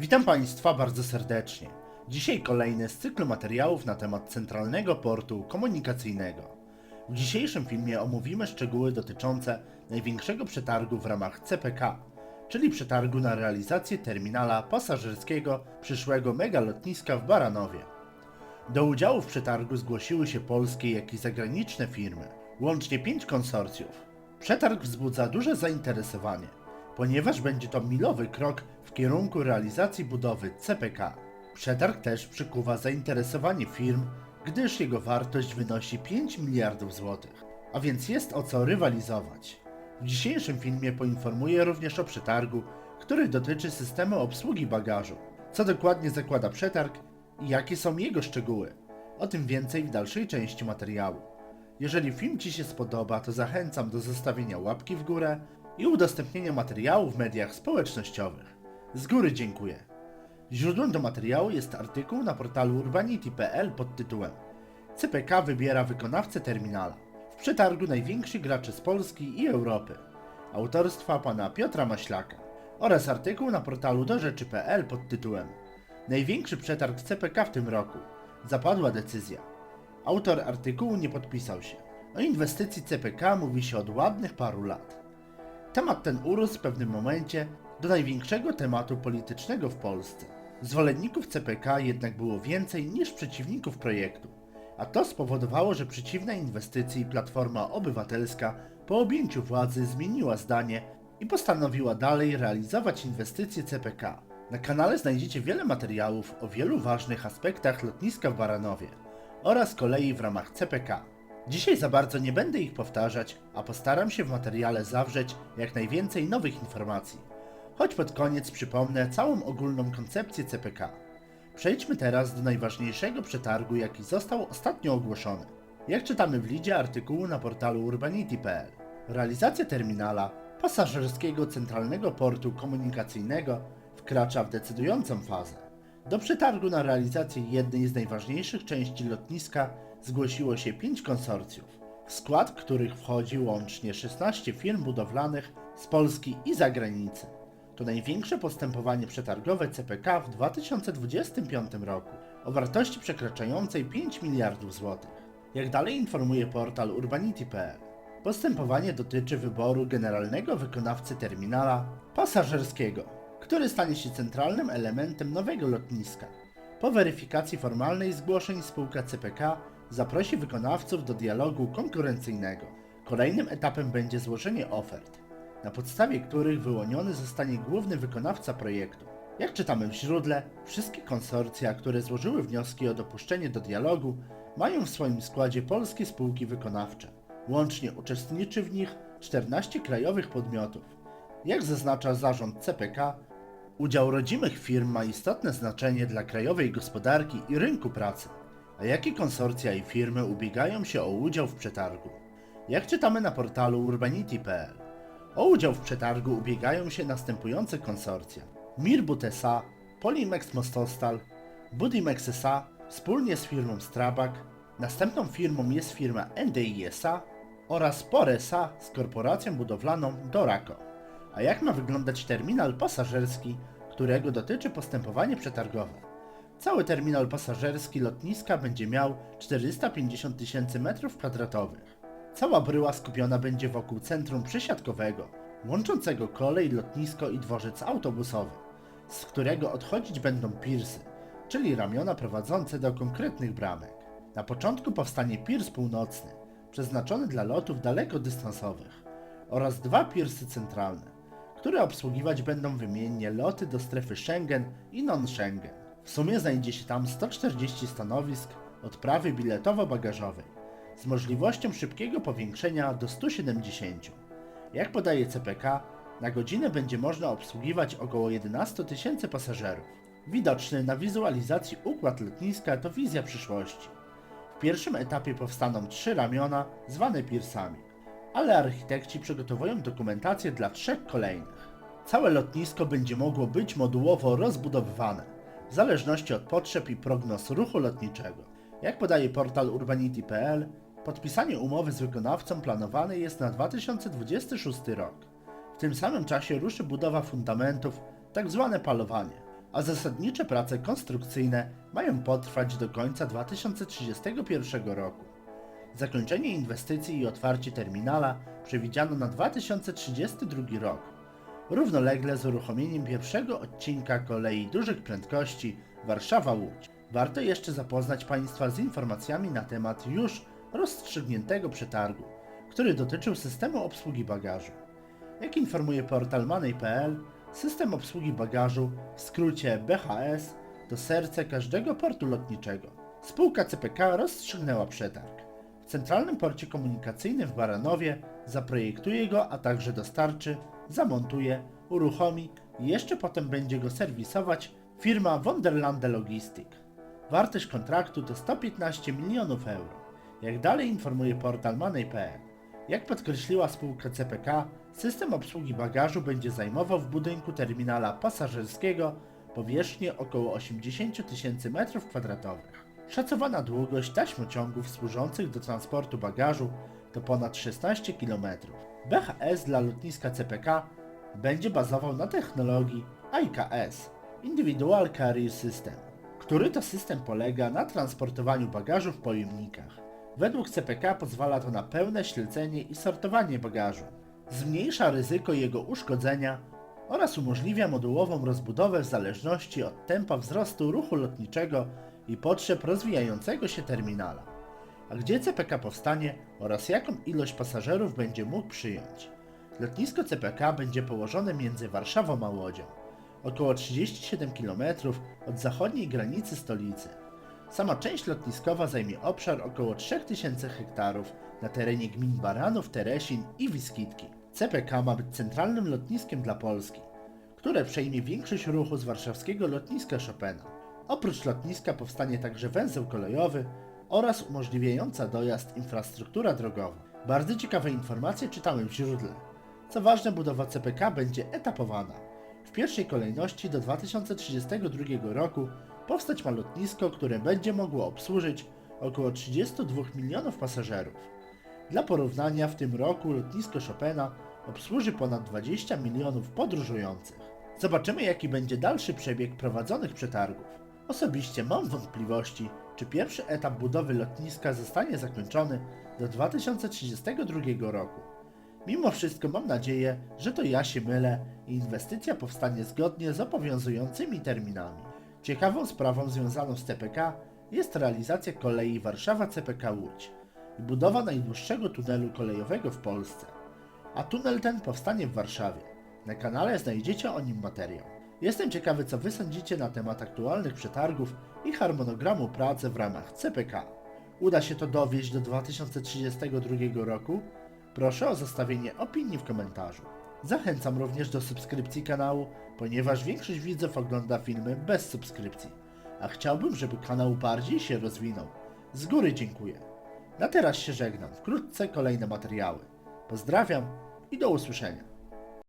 Witam Państwa bardzo serdecznie. Dzisiaj kolejny z cyklu materiałów na temat Centralnego Portu Komunikacyjnego. W dzisiejszym filmie omówimy szczegóły dotyczące największego przetargu w ramach CPK, czyli przetargu na realizację terminala pasażerskiego przyszłego megalotniska w Baranowie. Do udziału w przetargu zgłosiły się polskie, jak i zagraniczne firmy, łącznie pięć konsorcjów. Przetarg wzbudza duże zainteresowanie, ponieważ będzie to milowy krok w kierunku realizacji budowy CPK. Przetarg też przykuwa zainteresowanie firm, gdyż jego wartość wynosi 5 miliardów złotych, a więc jest o co rywalizować. W dzisiejszym filmie poinformuję również o przetargu, który dotyczy systemu obsługi bagażu, co dokładnie zakłada przetarg i jakie są jego szczegóły. O tym więcej w dalszej części materiału. Jeżeli film Ci się spodoba, to zachęcam do zostawienia łapki w górę i udostępnienia materiału w mediach społecznościowych. Z góry dziękuję. Źródłem do materiału jest artykuł na portalu urbanity.pl pod tytułem CPK wybiera wykonawcę terminala. W przetargu najwięksi gracze z Polski i Europy. Autorstwa pana Piotra Maślaka. Oraz artykuł na portalu dorzeczy.pl pod tytułem Największy przetarg CPK w tym roku. Zapadła decyzja. Autor artykułu nie podpisał się. O inwestycji CPK mówi się od ładnych paru lat. Temat ten urósł w pewnym momencie do największego tematu politycznego w Polsce. Zwolenników CPK jednak było więcej niż przeciwników projektu, a to spowodowało, że przeciwna inwestycji Platforma Obywatelska po objęciu władzy zmieniła zdanie i postanowiła dalej realizować inwestycje CPK. Na kanale znajdziecie wiele materiałów o wielu ważnych aspektach lotniska w Baranowie oraz kolei w ramach CPK. Dzisiaj za bardzo nie będę ich powtarzać, a postaram się w materiale zawrzeć jak najwięcej nowych informacji. Choć pod koniec przypomnę całą ogólną koncepcję CPK. Przejdźmy teraz do najważniejszego przetargu, jaki został ostatnio ogłoszony. Jak czytamy w lidzie artykułu na portalu urbanity.pl, realizacja terminala pasażerskiego centralnego portu komunikacyjnego wkracza w decydującą fazę. Do przetargu na realizację jednej z najważniejszych części lotniska zgłosiło się pięć konsorcjów, w skład których wchodzi łącznie 16 firm budowlanych z Polski i zagranicy. To największe postępowanie przetargowe CPK w 2025 roku o wartości przekraczającej 5 miliardów złotych. Jak dalej informuje portal urbanity.pl, postępowanie dotyczy wyboru generalnego wykonawcy terminala pasażerskiego, który stanie się centralnym elementem nowego lotniska. Po weryfikacji formalnej zgłoszeń spółka CPK zaprosi wykonawców do dialogu konkurencyjnego. Kolejnym etapem będzie złożenie ofert, na podstawie których wyłoniony zostanie główny wykonawca projektu. Jak czytamy w źródle, wszystkie konsorcja, które złożyły wnioski o dopuszczenie do dialogu, mają w swoim składzie polskie spółki wykonawcze. Łącznie uczestniczy w nich 14 krajowych podmiotów. Jak zaznacza zarząd CPK, udział rodzimych firm ma istotne znaczenie dla krajowej gospodarki i rynku pracy. A jakie konsorcja i firmy ubiegają się o udział w przetargu? Jak czytamy na portalu urbanity.pl, o udział w przetargu ubiegają się następujące konsorcja: Mirbut S.A., Polimex Mostostal, Budimex S.A. wspólnie z firmą Strabag, następną firmą jest firma NDI S.A. oraz POR S.A. z korporacją budowlaną Doraco. A jak ma wyglądać terminal pasażerski, którego dotyczy postępowanie przetargowe? Cały terminal pasażerski lotniska będzie miał 450 tysięcy metrów kwadratowych. Cała bryła skupiona będzie wokół centrum przesiadkowego, łączącego kolej, lotnisko i dworzec autobusowy, z którego odchodzić będą pirsy, czyli ramiona prowadzące do konkretnych bramek. Na początku powstanie pirs północny, przeznaczony dla lotów dalekodystansowych, oraz dwa pirsy centralne, które obsługiwać będą wymiennie loty do strefy Schengen i non-Schengen. W sumie znajdzie się tam 140 stanowisk odprawy biletowo-bagażowej z możliwością szybkiego powiększenia do 170. Jak podaje CPK, na godzinę będzie można obsługiwać około 11 tysięcy pasażerów. Widoczny na wizualizacji układ lotniska to wizja przyszłości. W pierwszym etapie powstaną trzy ramiona zwane pirsami, ale architekci przygotowują dokumentację dla trzech kolejnych. Całe lotnisko będzie mogło być modułowo rozbudowywane, w zależności od potrzeb i prognoz ruchu lotniczego. Jak podaje portal urbanity.pl, podpisanie umowy z wykonawcą planowane jest na 2026 rok. W tym samym czasie ruszy budowa fundamentów, tak zwane palowanie. a zasadnicze prace konstrukcyjne mają potrwać do końca 2031 roku. Zakończenie inwestycji i otwarcie terminala przewidziano na 2032 rok, równolegle z uruchomieniem pierwszego odcinka kolei dużych prędkości Warszawa-Łódź. Warto jeszcze zapoznać Państwa z informacjami na temat już rozstrzygniętego przetargu, który dotyczył systemu obsługi bagażu. Jak informuje portal Money.pl, system obsługi bagażu, w skrócie BHS, to serce każdego portu lotniczego. Spółka CPK rozstrzygnęła przetarg. W Centralnym Porcie Komunikacyjnym w Baranowie zaprojektuje go, a także dostarczy, zamontuje, uruchomi i jeszcze potem będzie go serwisować firma Wonderlande Logistic. Wartość kontraktu to 115 milionów euro. Jak dalej informuje portal Money.pl, jak podkreśliła spółka CPK, system obsługi bagażu będzie zajmował w budynku terminala pasażerskiego powierzchnię około 80 tysięcy m2. Szacowana długość taśmociągów służących do transportu bagażu to ponad 16 km. BHS dla lotniska CPK będzie bazował na technologii IKS Individual Carrier System, który to system polega na transportowaniu bagażu w pojemnikach. Według CPK pozwala to na pełne śledzenie i sortowanie bagażu, zmniejsza ryzyko jego uszkodzenia oraz umożliwia modułową rozbudowę w zależności od tempa wzrostu ruchu lotniczego i potrzeb rozwijającego się terminala. A gdzie CPK powstanie oraz jaką ilość pasażerów będzie mógł przyjąć? Lotnisko CPK będzie położone między Warszawą a Łodzią, około 37 km od zachodniej granicy stolicy. Sama część lotniskowa zajmie obszar około 3000 hektarów na terenie gmin Baranów, Teresin i Wiskitki. CPK ma być centralnym lotniskiem dla Polski, które przejmie większość ruchu z warszawskiego lotniska Chopina. Oprócz lotniska powstanie także węzeł kolejowy oraz umożliwiająca dojazd infrastruktura drogowa. Bardzo ciekawe informacje czytałem w źródle. Co ważne, budowa CPK będzie etapowana. W pierwszej kolejności do 2032 roku powstać ma lotnisko, które będzie mogło obsłużyć około 32 milionów pasażerów. Dla porównania w tym roku lotnisko Chopina obsłuży ponad 20 milionów podróżujących. Zobaczymy jaki będzie dalszy przebieg prowadzonych przetargów. Osobiście mam wątpliwości, czy pierwszy etap budowy lotniska zostanie zakończony do 2032 roku. Mimo wszystko mam nadzieję, że to ja się mylę i inwestycja powstanie zgodnie z obowiązującymi terminami. Ciekawą sprawą związaną z CPK jest realizacja kolei Warszawa-CPK Łódź i budowa najdłuższego tunelu kolejowego w Polsce. A tunel ten powstanie w Warszawie. Na kanale znajdziecie o nim materiał. Jestem ciekawy, co Wy sądzicie na temat aktualnych przetargów i harmonogramu pracy w ramach CPK. Uda się to dowieść do 2032 roku? Proszę o zostawienie opinii w komentarzu. Zachęcam również do subskrypcji kanału, ponieważ większość widzów ogląda filmy bez subskrypcji, a chciałbym, żeby kanał bardziej się rozwinął. Z góry dziękuję. Na teraz się żegnam, wkrótce kolejne materiały. Pozdrawiam i do usłyszenia.